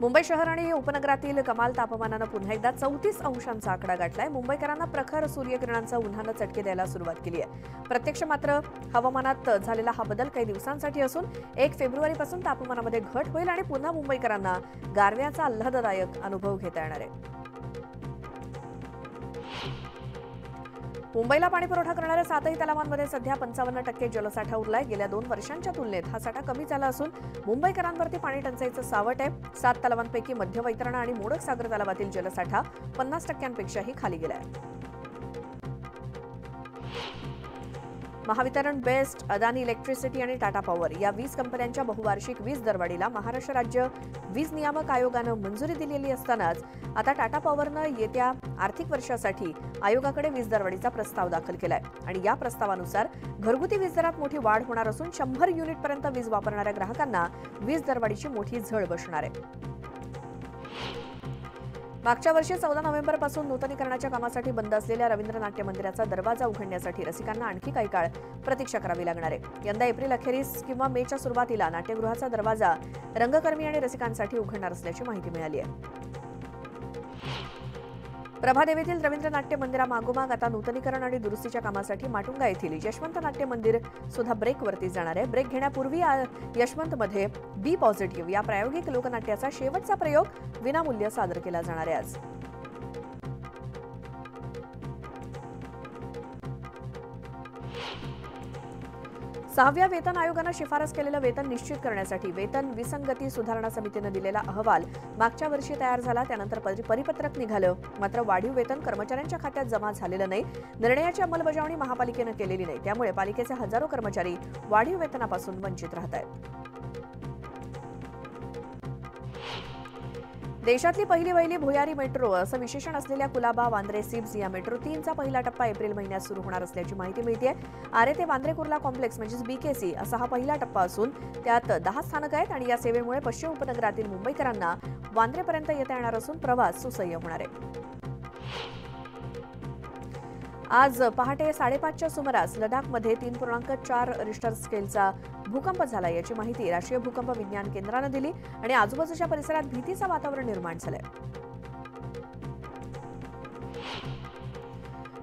मुंबई शहर आणि उपनगरातील कमाल तापमानानं पुन्हा एकदा चौतीस अंशांचा आकडा गाठलाय. मुंबईकरांना प्रखर सूर्यकिरणांचा उन्हानं चटके द्यायला सुरुवात केली आहे. प्रत्यक्ष मात्र हवामानात झालेला हा बदल काही दिवसांसाठी असून एक फेब्रुवारीपासून तापमानामध्ये घट होईल आणि पुन्हा मुंबईकरांना गारव्याचा आल्हाददायक अनुभव घेता येणार आहे. मुंबईला पाणीपुरवठा करणाऱ्या सातही तलावांमध्ये सध्या पंचावन्न टक्के जलसाठा उरलाय. गेल्या दोन वर्षांच्या तुलनेत हा साठा कमी झाला असून मुंबईकरांवरती पाणी टंचाईचं सावट आहे. सात तलावांपैकी मध्य वैतरणा आणि मोडक सागर तलावातील जलसाठा पन्नास टक्क्यांपेक्षाही खाली गेलाय. महावितरण बेस्ट अदानी इलेक्ट्रिसिटी आणि टाटा पॉवर या वीज कंपन्यांच्या बहुवार्षिक वीज दरवाढीला महाराष्ट्र राज्य वीज नियामक आयोगानं मंजुरी दिलेली असतानाच आता टाटा पॉवरनं येत्या आर्थिक वर्षासाठी आयोगाकडे वीज दरवाढीचा प्रस्ताव दाखल केलाय. आणि या प्रस्तावानुसार घरगुती वीज दरात मोठी वाढ होणार असून शंभर युनिटपर्यंत वीज वापरणाऱ्या ग्राहकांना वीज दरवाढीची मोठी झळ बसणार आहे. मागच्या वर्षी चौदा नोव्हेंबरपासून नूतनीकरणाच्या कामासाठी बंद असलेल्या रवींद्र नाट्य मंदिराचा दरवाजा उघडण्यासाठी रसिकांना आणखी काही काळ प्रतीक्षा करावी लागणार आहे. यंदा एप्रिल अखेरीस किंवा मेच्या सुरुवातीला नाट्यगृहाचा दरवाजा रंगकर्मी आणि रसिकांसाठी उघडणार असल्याची माहिती मिळाली आहे. प्रभादेवीतील रवींद्र नाट्य मंदिरामागोमाग आता नूतनीकरण आणि दुरुस्तीच्या कामासाठी माटुंगा येथील यशवंत नाट्य मंदिर सुद्धा ब्रेकवरती जाणार आहे. ब्रेक घेण्यापूर्वी यशवंतमध्ये बी पॉझिटिव्ह या प्रायोगिक लोकनाट्याचा शेवटचा प्रयोग विनामूल्य सादर केला जाणार आहे आज. सहाव्या वेतन आयोगानं शिफारस केलेलं वेतन निश्चित करण्यासाठी वेतन विसंगती सुधारणा समितीनं दिलेला अहवाल मागच्या वर्षी तयार झाला. त्यानंतर परिपत्रक निघालं. मात्र वाढीव वेतन कर्मचाऱ्यांच्या खात्यात जमा झालेलं नाही. निर्णयाची अंमलबजावणी महापालिकेनं केलेली नाही. त्यामुळे पालिकेचे हजारो कर्मचारी वाढीव वेतनापासून वंचित राहत आहेत देशातली पहिली वहिली भुयारी मेट्रो असं विशेषण असलेल्या कुलाबा वांद्रे सिब्स या मेट्रो तीनचा पहिला टप्पा एप्रिल महिन्यात सुरू होणार असल्याची माहिती मिळते आरे ते वांद्रे कुर्ला कॉम्प्लेक्स म्हणजेच बीकेसी असा हा पहिला टप्पा असून त्यात दहा स्थानक आहेत आणि या सेवेमुळे पश्चिम उपनगरातील मुंबईकरांना वांद्रेपर्यंत येता येणार असून प्रवास सुसह्य होणार आहे. आज पहाटे साडेपाचच्या सुमारास लडाखमध्ये तीन पूर्णांक चार रिश्टर स्केलचा भूकंप झाला याची माहिती राष्ट्रीय भूकंप विज्ञान केंद्रानं दिली आणि आजूबाजूच्या परिसरात भीतीचं वातावरण निर्माण झालंय.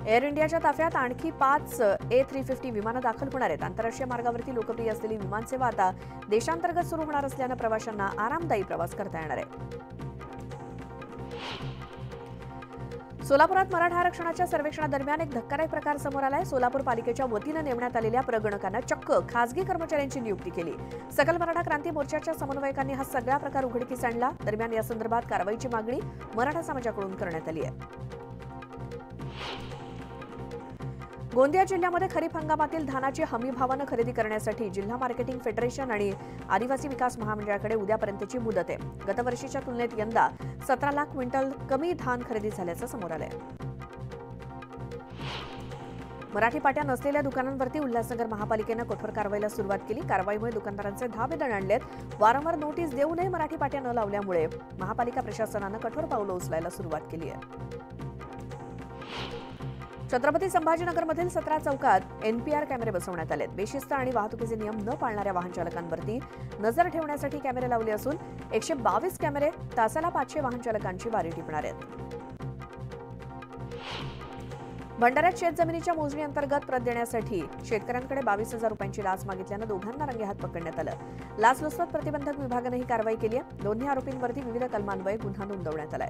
एअर इंडियाच्या ताफ्यात आणखी पाच ए थ्री फिफ्टी विमानं दाखल होणार आहेत. आंतरराष्ट्रीय मार्गावरती लोकप्रिय असलेली विमानसेवा आता देशांतर्गत सुरू होणार असल्यानं प्रवाशांना आरामदायी प्रवास करता येणार आहे. सोलापुरात मराठा आरक्षणाच्या सर्वेक्षणादरम्यान एक धक्कादायक प्रकार समोर आलाय. सोलापूर पालिकेच्या वतीनं नेमण्यात आलेल्या प्रगणकांना चक्क खासगी कर्मचाऱ्यांची नियुक्ती केली. सकल मराठा क्रांती मोर्चाच्या समन्वयकांनी हा सगळा प्रकार उघडकीस आणला. दरम्यान या संदर्भात कारवाईची मागणी मराठा समाजाकडून करण्यात आली आहे. गोंदिया जिल्ह्यामध्ये खरीप हंगामातील धानाची हमी भावानं खरेदी करण्यासाठी जिल्हा मार्केटिंग फेडरेशन आणि आदिवासी विकास महामंडळाकडे उद्यापर्यंतची मुदत आहे. गतवर्षीच्या तुलनेत यंदा सतरा लाख क्विंटल कमी धान खरेदी झाल्याचं समोर आलंय. मराठी पाट्या नसलेल्या दुकानांवरती उल्हासनगर महापालिकेनं कठोर कारवाईला सुरुवात केली. कारवाईमुळे दुकानदारांचे धाबे दणाणलेत. वारंवार नोटीस देऊनही मराठी पाट्या न लावल्यामुळे महापालिका प्रशासनानं कठोर पावलं उचलायला सुरुवात केली आहे. छत्रपती संभाजीनगरमधील सतरा चौकात एनपीआर कॅमेरे बसवण्यात आलेत. बेशिस्त आणि वाहतुकीचे नियम न पाळणाऱ्या वाहन चालकांवरती नजर ठेवण्यासाठी कॅमेरे लावले असून एकशे बावीस कॅमेरे तासाला पाचशे वाहन चालकांची वारी टिपणार आहेत. भंडाऱ्यात शेतजमिनीच्या मोजणी अंतर्गत प्रत देण्यासाठी शेतकऱ्यांकडे बावीस हजार रुपयांची लाच मागितल्यानं दोघांना रंगेहात पकडण्यात आलं. लाचलुचपत प्रतिबंधक विभागानं ही कारवाई केली आहे. दोन्ही आरोपींवरती विविध कलमान्वये गुन्हा नोंदवण्यात आलाय.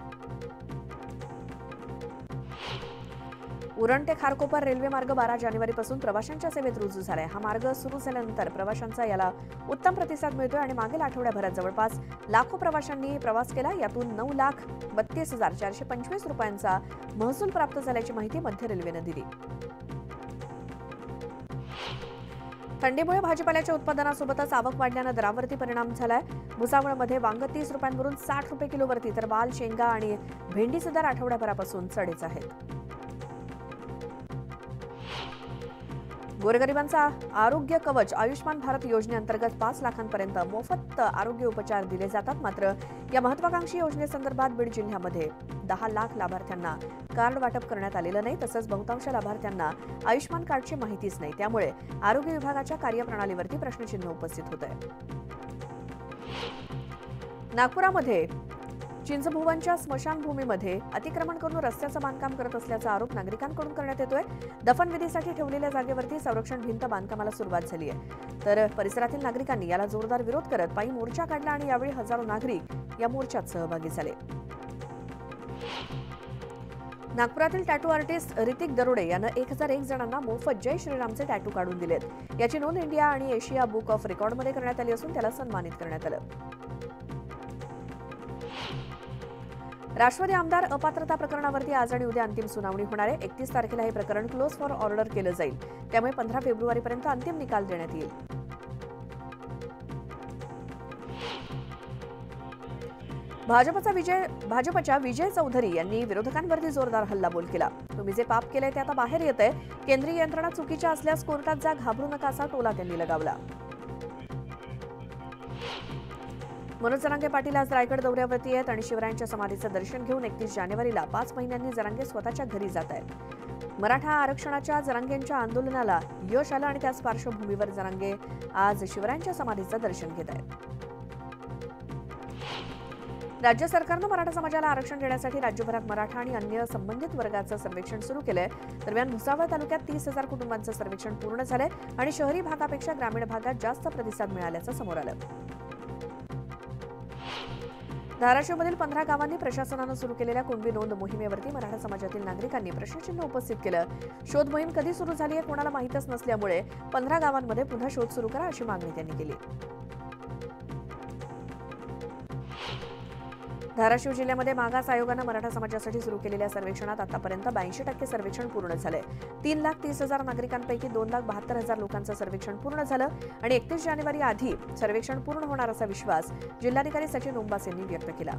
उरण ते खारकोपर रेल्वे मार्ग बारा जानेवारीपासून प्रवाशांच्या सेवेत रुजू झालाय. हा मार्ग सुरू झाल्यानंतर प्रवाशांचा याला उत्तम प्रतिसाद मिळतोय आणि मागील आठवड्याभरात जवळपास लाखो प्रवाशांनी प्रवास केला. यातून नऊ लाख बत्तीस हजार चारशे पंचवीस रुपयांचा महसूल प्राप्त झाल्याची माहिती मध्य रेल्वेनं दिली. थंडीमुळे भाजीपाल्याच्या उत्पादनासोबतच आवक वाढल्यानं दरावरती परिणाम झालाय. भुसावळमध्ये वांग तीस रुपयांवरून साठ रुपये किलोवरती तर वाल शेंगा आणि भेंडीचे दर आठवड्याभरापासून चढेच आहेत. गोरगरिबांचा आरोग्य कवच आयुष्मान भारत योजनेअंतर्गत पाच लाखांपर्यंत मोफत आरोग्य उपचार दिले जातात. मात्र या महत्वाकांक्षी योजनेसंदर्भात बीड जिल्ह्यामध्ये दहा लाख लाभार्थ्यांना कार्ड वाटप करण्यात आलेलं नाही. तसंच बहुतांश लाभार्थ्यांना आयुष्मान कार्डची माहितीच नाही. त्यामुळे आरोग्य विभागाच्या कार्यप्रणालीवरती प्रश्नचिन्ह उपस्थित होत आहे नागपुरामध्ये चिंचभुवनच्या स्मशानभूमीमध्ये अतिक्रमण करून रस्त्याचं बांधकाम करत असल्याचा आरोप नागरिकांकडून करण्यात येतोय. दफनविधीसाठी ठेवलेल्या जागेवरती संरक्षण भिंत बांधकामाला सुरुवात झाली आहे. तर परिसरातील नागरिकांनी याला जोरदार विरोध करत पायी मोर्चा काढला आणि यावेळी हजारो नागरिक या मोर्चात सहभागी झाले. नागपुरातील टॅटू आर्टिस्ट ऋतिक दरोडे यानं एक हजार एक जणांना मोफत जय श्रीरामचे टॅटू काढून दिलेत. याची नोंद इंडिया आणि एशिया बुक ऑफ रेकॉर्डमध्ये करण्यात आली असून त्याला सन्मानित करण्यात आलं. राष्ट्रवादी आमदार अपात्रता प्रकरणावरती आज आणि उद्या अंतिम सुनावणी होणार आहे. एकतीस तारखेला हे प्रकरण क्लोज फॉर ऑर्डर केलं जाईल. त्यामुळे पंधरा फेब्रुवारीपर्यंत अंतिम निकाल देण्यात येईल. भाजपचा विजय भाजपच्या विजय चौधरी यांनी विरोधकांवरती जोरदार हल्लाबोल केला. तुम्ही जे पाप केलंय ते आता बाहेर येत आहे केंद्रीय यंत्रणा चुकीच्या असल्यास कोर्टात जा घाबरू नका असा टोला त्यांनी लगावला. मनोज जरांगे पाटील आज रायगड दौऱ्यावरती आहेत आणि शिवरायांच्या समाधीचं दर्शन घेऊन एकतीस जानेवारीला पाच महिन्यांनी जरांगे स्वतःच्या घरी जात आहेत. मराठा आरक्षणाच्या जरांगेंच्या आंदोलनाला यश आलं आणि त्याच पार्श्वभूमीवर जरांगे आज शिवरायांच्या समाधीचं दर्शन घेत आहेत. राज्य सरकारनं मराठा समाजाला आरक्षण देण्यासाठी राज्यभरात मराठा आणि अन्य संबंधित वर्गाचं सर्वेक्षण सुरू केलंय. दरम्यान भुसावळ तालुक्यात तीस हजार कुटुंबांचं सर्वेक्षण पूर्ण झालंय आणि शहरी भागापेक्षा ग्रामीण भागात जास्त प्रतिसाद मिळाल्याचं समोर आलं. धाराशिवमधील पंधरा गावांनी प्रशासनानं सुरू केलेल्या कुणबी नोंद मोहिमेवरती मराठा समाजातील नागरिकांनी प्रश्नचिन्ह उपस्थित केलं. शोध मोहीम कधी सुरू झाली आहे कोणाला माहीतच नसल्यामुळे पंधरा गावांमध्ये पुन्हा शोध सुरू करा अशी मागणी त्यांनी केली. धाराशिव जिल्ह्यामध्ये मागास आयोगानं मराठा समाजासाठी सुरू केलेल्या सर्वेक्षणात आतापर्यंत ब्याऐंशी टक्के सर्वेक्षण पूर्ण झालंय. तीन लाख तीस हजार नागरिकांपैकी दोन लाख बहात्तर हजार लोकांचं सर्वेक्षण पूर्ण झालं आणि एकतीस जानेवारी आधी सर्वेक्षण पूर्ण होणार असा विश्वास जिल्हाधिकारी सचिन उंबास यांनी व्यक्त केला.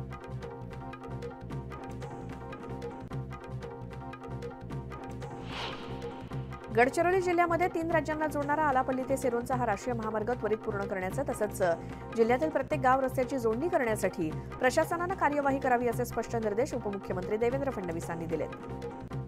गडचिरोली जिल्ह्यामध्ये तीन राज्यांना जोडणारा आलापल्ली ते सिरोंचा हा राष्ट्रीय महामार्ग त्वरित पूर्ण करण्याचं तसंच जिल्ह्यातील प्रत्येक गाव रस्त्याची जोडणी करण्यासाठी प्रशासनानं कार्यवाही करावी असे स्पष्ट निर्देश उपमुख्यमंत्री देवेंद्र फडणवीस यांनी दिलेत.